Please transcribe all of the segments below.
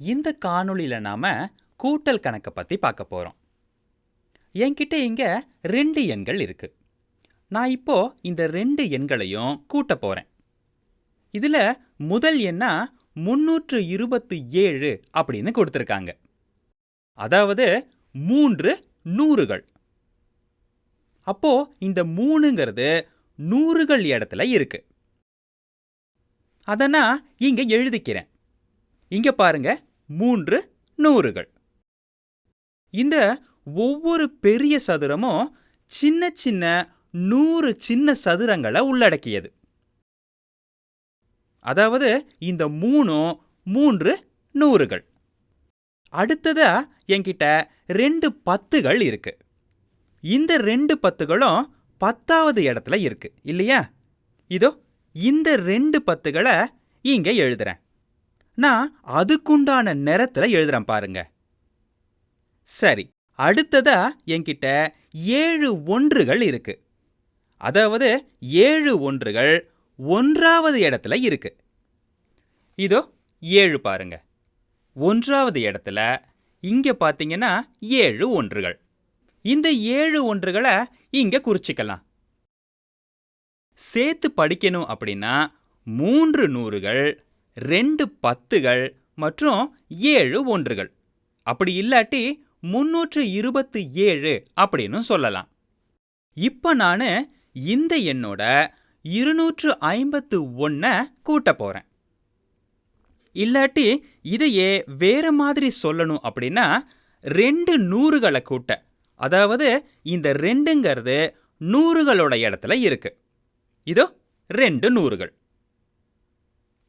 இந்த காணொளியில் நாம் கூட்டல் கணக்கை பற்றி பார்க்க போகிறோம் என்கிட்ட இங்கே ரெண்டு எண்கள் இருக்குது நான் இப்போது இந்த ரெண்டு எண்களையும் கூட்ட போகிறேன் இதில் முதல் எண்ணா முன்னூற்று இருபத்து ஏழு அப்படின்னு கொடுத்துருக்காங்க. அதாவது மூன்று நூறுகள். அப்போது இந்த மூணுங்கிறது நூறுகள் இடத்துல இருக்கு. அதை நான் இங்கே எழுதிக்கிறேன். இங்க பாருங்க மூன்று நூறுகள். இந்த ஒவ்வொரு பெரிய சதுரமும் சின்ன சின்ன நூறு சின்ன சதுரங்களை உள்ளடக்கியது. அதாவது இந்த மூணும் மூன்று நூறுகள். அடுத்ததா என்கிட்ட ரெண்டு பத்துகள் இருக்கு. இந்த ரெண்டு பத்துகளும் பத்தாவது இடத்துல இருக்கு இல்லையா? இதோ இந்த ரெண்டு பத்துகளை இங்க எழுதுறேன். நான் அதுக்குண்டான நிறத்துல எழுதுறேன் பாருங்க. சரி அடுத்ததா என்கிட்ட ஏழு ஒன்றுகள் இருக்கு. அதாவது ஏழு ஒன்றுகள் ஒன்றாவது இடத்துல இருக்கு. இதோ ஏழு பாருங்க. ஒன்றாவது இடத்துல இங்க பாத்தீங்கன்னா ஏழு ஒன்றுகள். இந்த ஏழு ஒன்றுகளை இங்க குறிச்சிக்கலாம். சேர்த்து படிக்கணும் அப்படின்னா மூன்று நூறுகள் ரெண்டு பத்துகள் மற்றும் ஏழு ஒன்றுகள். அப்படி இல்லாட்டி முன்னூற்று இருபத்து ஏழு அப்படின்னு சொல்லலாம். இப்போ நான் இந்த எண்ணோட இருநூற்று ஐம்பத்து ஒன்றை கூட்ட போகிறேன் இல்லாட்டி இதையே வேற மாதிரி சொல்லணும் அப்படின்னா ரெண்டு நூறுகளை கூட்ட. அதாவது இந்த ரெண்டுங்கிறது நூறுகளோட இடத்துல இருக்கு. இதோ ரெண்டு நூறுகள்.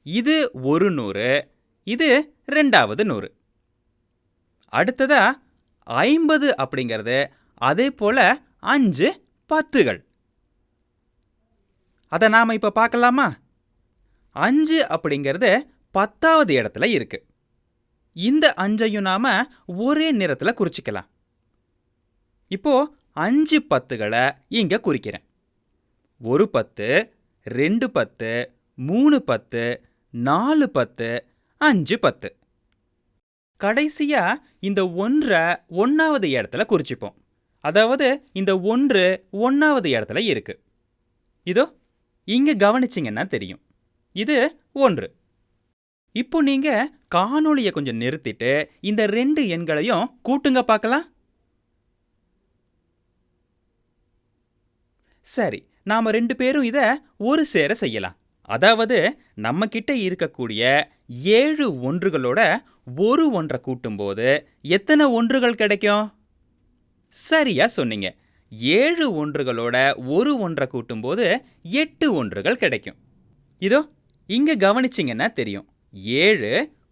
இது ஒரு நூறு இது ரெண்டாவது நூறு. அடுத்ததா ஐம்பது அப்படிங்கிறது அதே போல அஞ்சு பத்துகள். அதை நாம் இப்போ பார்க்கலாமா? அஞ்சு அப்படிங்கிறது பத்தாவது இடத்துல இருக்கு. இந்த அஞ்சையும் நாம ஒரே நிறத்தில் குறிச்சிக்கலாம். இப்போ அஞ்சு பத்துகளை இங்க குறிக்கிறேன். ஒரு பத்து ரெண்டு பத்து மூணு பத்து நாலு பத்து அஞ்சு பத்து. கடைசியா இந்த ஒன்றை ஒன்றாவது இடத்துல குறிச்சிப்போம். அதாவது இந்த ஒன்று ஒன்றாவது இடத்துல இருக்கு. இதோ இங்கே கவனிச்சிங்கன்னா தெரியும். இது ஒன்று. இப்போ நீங்க காணொளியை கொஞ்சம் நிறுத்திட்டு இந்த ரெண்டு எண்களையும் கூட்டுங்க பார்க்கலாம். சரி நாம ரெண்டு பேரும் இதை ஒரு சேர செய்யலாம். அதாவது நம்மக்கிட்ட இருக்கக்கூடிய ஏழு ஒன்றுகளோட ஒரு ஒன்றை கூட்டும்போது எத்தனை ஒன்றுகள் கிடைக்கும்? சரியா சொன்னீங்க. ஏழு ஒன்றுகளோட ஒரு ஒன்றை கூட்டும்போது எட்டு ஒன்றுகள் கிடைக்கும். இதோ இங்க கவனிச்சிங்கன்னா தெரியும். ஏழு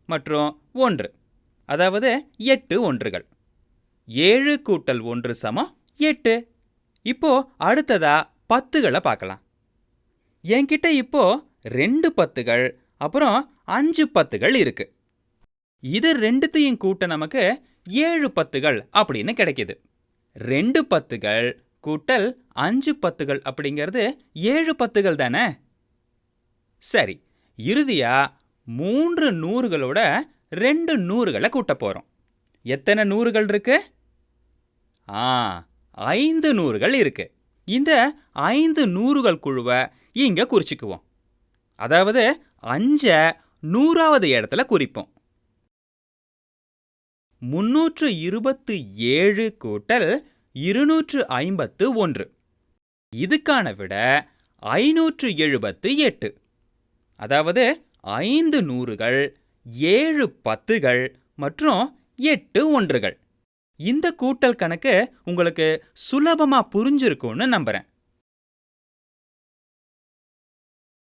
மற்றும் ஒன்று. அதாவது எட்டு ஒன்றுகள். ஏழு கூட்டல் ஒன்று சமம் எட்டு. இப்போ அடுத்ததா பத்துகளை பார்க்கலாம். என்கிட்ட இப்போ ரெண்டு பத்துகள் அப்புறம் அஞ்சு பத்துகள் இருக்கு. இது ரெண்டுத்தையும் கூட்ட நமக்கு ஏழு பத்துகள் அப்படின்னு கிடைக்குது. ரெண்டு பத்துகள் கூட்டல் அஞ்சு பத்துகள் அப்படிங்கிறது ஏழு பத்துகள் தானே? சரி இறுதியா மூன்று நூறுகளோட ரெண்டு நூறுகளை கூட்ட போறோம். எத்தனை நூறுகள் இருக்கு? ஆ ஐந்து நூறுகள் இருக்கு. இந்த ஐந்து நூறுகள் குழுவை இங்க குறிச்சிக்குவோம். அதாவது அஞ்ச நூறாவது இடத்துல குறிப்போம். முன்னூற்று இருபத்து ஏழு கூட்டல் இருநூற்று ஐம்பத்து ஒன்று. இதுக்கான விட ஐநூற்று எழுபத்து எட்டு. அதாவது ஐந்து நூறுகள் ஏழு பத்துகள் மற்றும் எட்டு ஒன்றுகள். இந்த கூட்டல் கணக்கு உங்களுக்கு சுலபமா புரிஞ்சிருக்கும்னு நம்புறேன்.